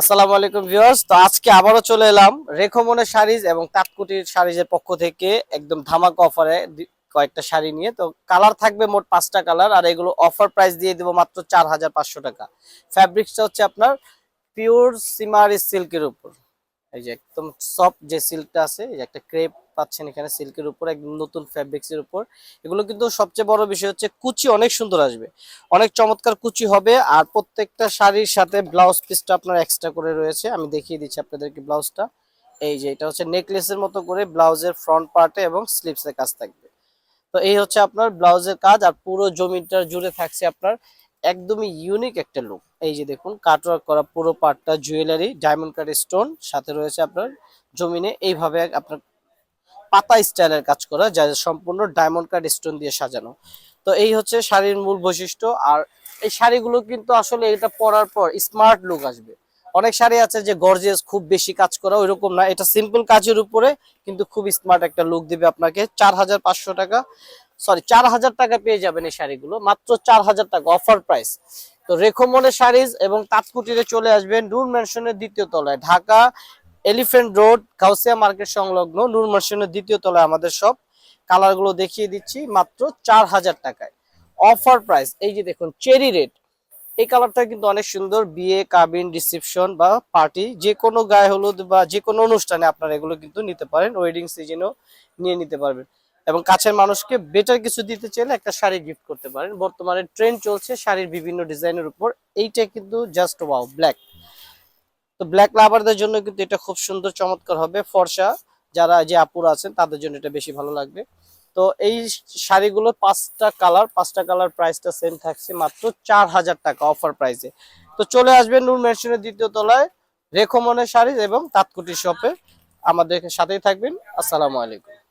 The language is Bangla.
আসসালামু আলাইকুম ভিউয়ার্স। তো আজকে আবারও চলে এলাম রেখমনের শাড়িজ এবং তাঁতকুটির শাড়িজের পক্ষ থেকে একদম ধামাকা অফারে কয়েকটা শাড়ি নিয়ে। তো কালার থাকবে মোট পাঁচটা কালার আর এগুলো অফার প্রাইস দিয়ে দেবো মাত্র চার হাজার পাঁচশো টাকা। ফ্যাব্রিক্সটা হচ্ছে আপনার পিওর সিমারি সিল্কের উপর। এই যে একদম সফট যে সিল্কটা আছে, এই যে একটা ক্রেপ পাচ্ছেন এখানে সিল্কের উপর, একদম নতুন ফ্যাব্রিক্সের উপর। এগুলো কিন্তু সবচেয়ে বড় বিষয় হচ্ছে কুচি অনেক সুন্দর আসবে। অনেক চমৎকার কুচি হবে আর প্রত্যেকটা শাড়ির সাথে ব্লাউজ পিসটা আপনার এক্সট্রা করে রয়েছে। আমি দেখিয়ে দিচ্ছি আপনাদেরকে ব্লাউজটা এই যে এটা হচ্ছে নেকলেসের মতো করে ব্লাউজের ফ্রন্ট পার্টে এবং স্লিপসের কাজ থাকবে। তো এই হচ্ছে আপনার ব্লাউজের কাজ আর পুরো জমিটার জুড়ে থাকছে আপনার একদমই ইউনিক একটা লুক এই যে দেখুন কাটওয়ার্ক করা পুরো পার্টটা জুয়েলারি ডায়মন্ড কাট স্টোন সাথে রয়েছে আপনার জমিনে। এইভাবে আপনার পাতা স্টাইলের কাজ করা, যা সম্পূর্ণ ডায়মন্ড কাট স্টোন দিয়ে সাজানো। তো এই হচ্ছে শাড়ির মূল বৈশিষ্ট্য। আর এই শাড়িগুলো কিন্তু আসলে এটা পরার পর স্মার্ট লুক আসবে। অনেক শাড়ি আছে যে গর্জিয়াস খুব বেশি কাজ করা ওই রকম না। এটা সিম্পল কাজের উপরে কিন্তু খুব স্মার্ট একটা লুক দিবে আপনাকে। চার হাজার পাঁচশো টাকা। সরি, চার হাজার টাকা পেয়ে যাবেন এই শাড়িগুলো, মাত্র চার হাজার টাকা অফার প্রাইস তো রেখমনের শাড়িজ এবং তাঁতকুটিরে চলে আসবেন নূর ম্যানশনের দ্বিতীয় তলায়। Dhaka Elephant Road Kausia market সংলগ্ন নূর ম্যানশনের দ্বিতীয় তলায় আমাদের সব কালারগুলো দেখিয়ে দিচ্ছি, মাত্র চার হাজার টাকায়। অফার প্রাইস এই যে দেখুন, চেরি রেড। এই কালারটা কিন্তু অনেক সুন্দর, বিয়ে, কাবিন রিসেপশন বা পার্টি যে কোনো গায়ে হলুদ বা যে কোনো অনুষ্ঠানে আপনারা এগুলো কিন্তু নিতে পারেন ওয়েডিং সিজনেও নিয়ে নিতে পারবেন। এবং কাছের মানুষকে বেটার কিছু দিতে চাইলে একটা শাড়ি গিফট করতে পারেন। বর্তমানে ট্রেন্ড চলছে শাড়ির বিভিন্ন ডিজাইনের উপর। এইটা কিন্তু জাস্ট ওয়াও ব্ল্যাক তো ব্ল্যাক লাভারদের জন্য কিন্তু এটা খুব সুন্দর, চমৎকার হবে। ফর্সা, যারা যে আপুরা আছেন, তাদের জন্য এটা বেশি ভালো লাগবে। তো এই শাড়িগুলো পাঁচটা কালার পাঁচটা কালার প্রাইসটা সেম থাকছে মাত্র চার হাজার টাকা অফার প্রাইসে তো চলে আসবেন নূর মেনশনের দ্বিতীয় তলায় রেখমনের শাড়ি এবং তাঁতকুটি শপে আমাদের সাথেই থাকবেন। আসসালামু আলাইকুম।